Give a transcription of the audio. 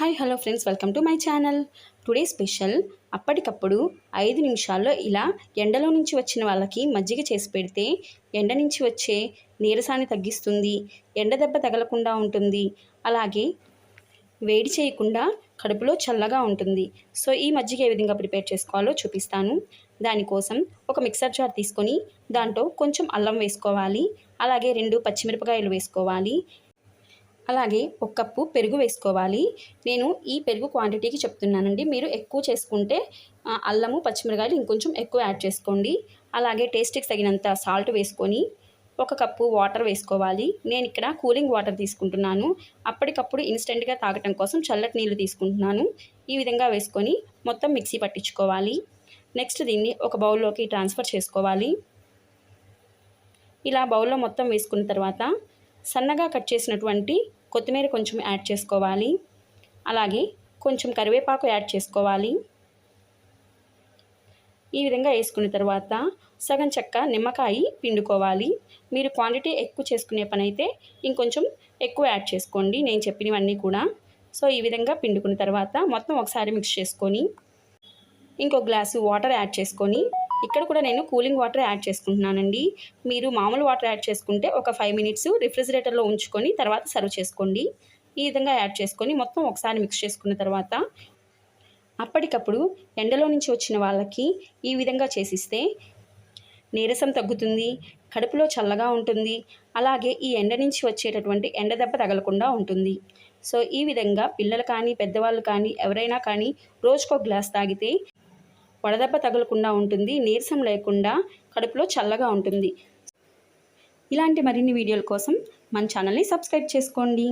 Hi hello friends welcome to my channel. Today special అప్పటికప్పుడు ఐదు నిమిషాల్లో ఇలా ఎండలో నుంచి వచ్చిన వాళ్ళకి మజ్జిగ చేసి పెడితే ఎండ నుంచి వచ్చే నీరసాన్ని తగ్గిస్తుంది ఎండ దెబ్బ తగలకుండా ఉంటుంది. అలాగే వేడి చేయకుండా కడుపులో చల్లగా ఉంటుంది. సో ఈ మజ్జిగ ఏ విధంగా ప్రిపేర్ చేసుకోవాలో చూపిస్తాను. దానికోసం ఒక మిక్సర్ జార్ తీసుకొని దాంట్లో కొంచెం అల్లం వేసుకోవాలి. అలాగే రెండు పచ్చిమిరపకాయలు వేసుకోవాలి. అలాగే ఒక కప్పు పెరుగు వేసుకోవాలి. నేను ఈ పెరుగు క్వాంటిటీకి చెప్తున్నానండి. మీరు ఎక్కువ చేసుకుంటే అల్లము పచ్చిమిరకాయలు ఇంకొంచెం ఎక్కువ యాడ్ చేసుకోండి. అలాగే టేస్ట్కి తగినంత సాల్ట్ వేసుకొని ఒక కప్పు వాటర్ వేసుకోవాలి. నేను ఇక్కడ కూలింగ్ వాటర్ తీసుకుంటున్నాను. అప్పటికప్పుడు ఇన్స్టెంట్గా తాగటం కోసం చల్లటి నీళ్ళు తీసుకుంటున్నాను. ఈ విధంగా వేసుకొని మొత్తం మిక్సీ పట్టించుకోవాలి. నెక్స్ట్ దీన్ని ఒక బౌల్లోకి ట్రాన్స్ఫర్ చేసుకోవాలి. ఇలా బౌల్లో మొత్తం వేసుకున్న తర్వాత సన్నగా కట్ చేసినటువంటి కొత్తిమీర కొంచెం యాడ్ చేసుకోవాలి. అలాగే కొంచెం కరివేపాకు యాడ్ చేసుకోవాలి. ఈ విధంగా వేసుకున్న తర్వాత సగం చెక్క నిమ్మకాయ పిండుకోవాలి. మీరు క్వాంటిటీ ఎక్కువ చేసుకునే పని అయితే ఇంకొంచెం ఎక్కువ యాడ్ చేసుకోండి. నేను చెప్పినవన్నీ కూడా. సో ఈ విధంగా పిండుకున్న తర్వాత మొత్తం ఒకసారి మిక్స్ చేసుకొని ఇంకో గ్లాసు వాటర్ యాడ్ చేసుకొని ఇక్కడ కూడా నేను కూలింగ్ వాటర్ యాడ్ చేసుకుంటున్నానండి. మీరు మామూలు వాటర్ యాడ్ చేసుకుంటే ఒక ఫైవ్ మినిట్స్ రిఫ్రిజిరేటర్లో ఉంచుకొని తర్వాత సర్వ్ చేసుకోండి. ఈ విధంగా యాడ్ చేసుకొని మొత్తం ఒకసారి మిక్స్ చేసుకున్న తర్వాత అప్పటికప్పుడు ఎండలో నుంచి వచ్చిన వాళ్ళకి ఈ విధంగా చేసిస్తే నీరసం తగ్గుతుంది కడుపులో చల్లగా ఉంటుంది అలాగే ఈ ఎండ నుంచి వచ్చేటటువంటి ఎండ దెబ్బ తగలకుండా ఉంటుంది. సో ఈ విధంగా పిల్లలు కానీ పెద్దవాళ్ళు కానీ ఎవరైనా కానీ రోజుకో గ్లాస్ తాగితే వడదెబ్బ తగలకుండా ఉంటుంది నీరసం లేకుండా కడుపులో చల్లగా ఉంటుంది. ఇలాంటి మరిన్ని వీడియోల కోసం మన ఛానల్ని సబ్స్క్రైబ్ చేసుకోండి.